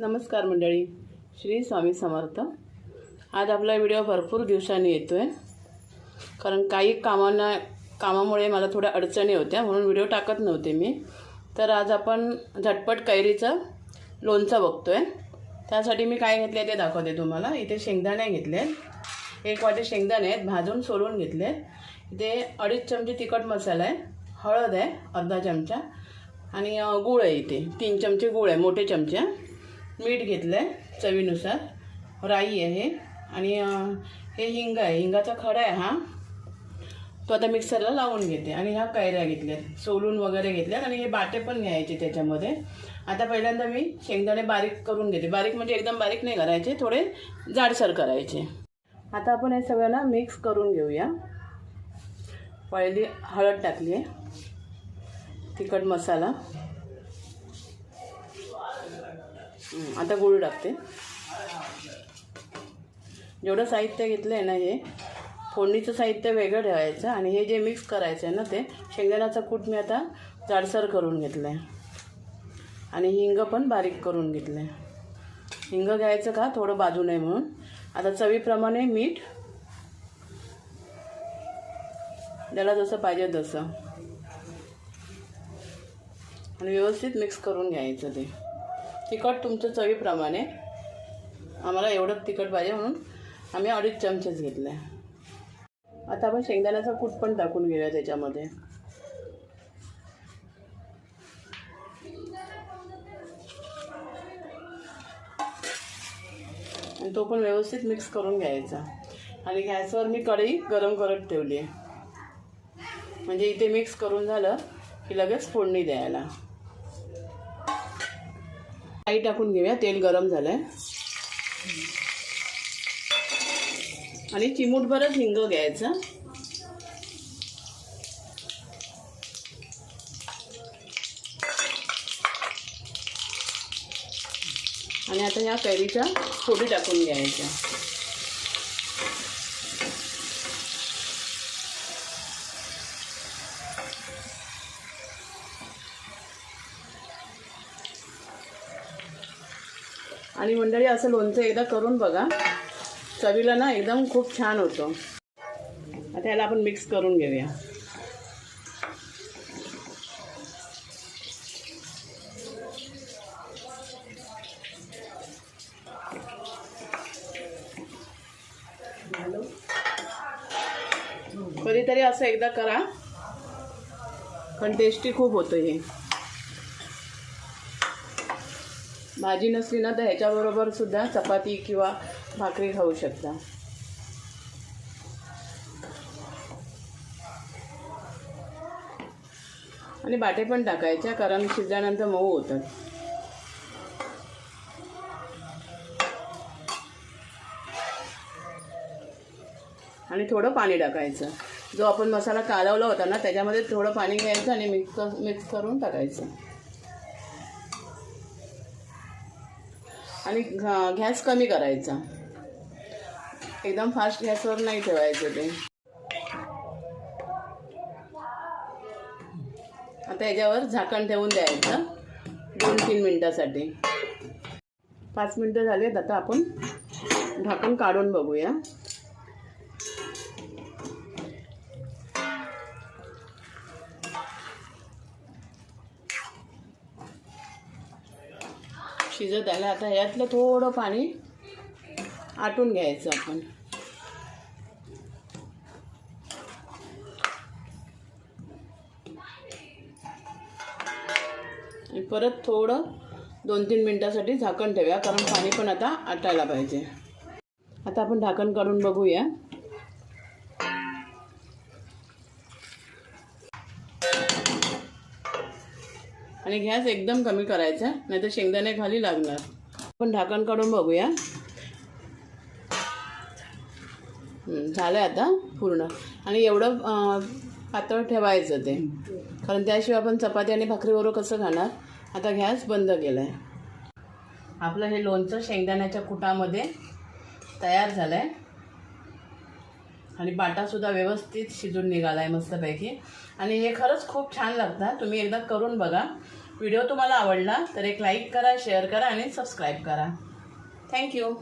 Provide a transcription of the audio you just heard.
नमस्कार मंडळी. श्री स्वामी समर्थ. आज आपला व्हिडिओ भरपूर दिवसांनी येतो आहे कारण काही कामांना कामामुळे मला थोड्या अडचणी होत्या म्हणून व्हिडिओ टाकत नव्हते मी. तर आज आपण झटपट कैरीचं लोणचं बघतो आहे त्यासाठी मी काय घेतले ते दाखवते तुम्हाला. इथे शेंगदाणे घेतले आहेत एक वाटे शेंगदाणे आहेत भाजून सोलून घेतले आहेत इथे अडीच चमचे तिखट मसाला आहे हळद आहे अर्धा चमचा. आणि गूळ आहे इथे. तीन चमचे गूळ आहे मोठे चमचे. मीठ घेतलं आहे चवीनुसार. राई आहे आणि हे हिंग आहे. हिंगाचा खडा आहे हा. तो आता मिक्सरला लावून घेते आणि ह्या कैऱ्या घेतल्यात. सोलून वगैरे घेतल्यात आणि हे बाटे पण घ्यायचे त्याच्यामध्ये. आता पहिल्यांदा मी शेंगदाणे बारीक करून घेते. बारीक म्हणजे एकदम बारीक नाही करायचे थोडे जाडसर करायचे. आता आपण हे सगळं ना मिक्स करून घेऊया. पहिली हळद टाकली आहे. तिखट मसाला. आता गुळ टाकते. जेवढं साहित्य घेतलं आहे ना हे फोडणीचं साहित्य वेगळं ठेवायचं आणि हे जे मिक्स करायचं आहे ना ते शेंगदाण्याचा कूट मी आता जाडसर करून घेतलं आहे आणि हिंग पण बारीक करून घेतलं आहे हिंग घ्यायचं का? थोडं बाजू नये म्हणून. आता चवीप्रमाणे मीठ त्याला जसं पाहिजे तसं. आणि व्यवस्थित मिक्स करून घ्यायचं ते. तिखट तुमच्या चवीप्रमाणे. आम्हाला एवढं तिखट पाहिजे म्हणून आम्ही अडीच चमचेच घेतले. आता आपण शेंगदाण्याचा कूट पण टाकून घेऊया त्याच्यामध्ये. आणि तो पण व्यवस्थित मिक्स करून घ्यायचा. आणि गॅसवर मी कढई गरम करत ठेवली आहे. म्हणजे इथे मिक्स करून झालं की लगेच फोडणी द्यायला. आई टाकून घेऊया. तेल गरम झालं आहे आणि चिमूटभरच हिंग घ्यायचं. आणि आता ह्या कैरीच्या फोडी टाकून घ्यायच्या. आणि मंडळी असं लोणचं एकदा करून बघा. चवीला ना एकदम खूप छान होतं. आता याला आपण मिक्स करून घेऊया. कधीतरी असं एकदा करा. पण टेस्टी खूप होतं हे. भाजी नसली ना तर ह्याच्याबरोबर सुद्धा चपाती किंवा भाकरी खाऊ शकता. आणि बाटे पण टाकायच्या कारण शिजल्यानंतर मऊ होतात. आणि थोडं पाणी टाकायचं. जो आपण मसाला कालवला होता ना त्याच्यामध्ये थोडं पाणी घ्यायचं आणि मिक्स मिक्स करून टाकायचं. आणि गॅस कमी करायचा. एकदम फास्ट गॅसवर नाही ठेवायचं ते. आता याच्यावर झाकण ठेवून द्यायचं. दोन तीन मिनटासाठी. पाच मिनटं झालेत आता आपण झाकण काढून बघूया. शिजत आलं. आता यातलं थोडं पाणी आटून घ्यायचं आपण. परत थोडं दोन तीन मिनटासाठी झाकण ठेवूया कारण पाणी पण आता आटायला पाहिजे. आता आपण झाकण काढून बघूया. आणि गॅस एकदम कमी करायचा नाहीतर शेंगदाणे खाली लागणार. आपण ढाकण काढून बघूया. हं, झालं आता पूर्ण. आणि एवढं पातळ ठेवायचं ते. कारण त्याशिवाय आपण चपाती आणि भाकरीबरोबर कसं खाणार? आता गॅस बंद केला आहे आपलं हे लोणचं शेंगदाण्याच्या कुटामध्ये तयार झालं आहे आणि बाटासुद्धा व्यवस्थित शिजून निघाला आहे मस्तपैकी. आणि हे खरंच खूप छान लागतं तुम्ही एकदा करून बघा. व्हिडिओ तुम्हाला आवडला तर एक लाईक करा शेअर करा आणि सबस्क्राईब करा. थँक्यू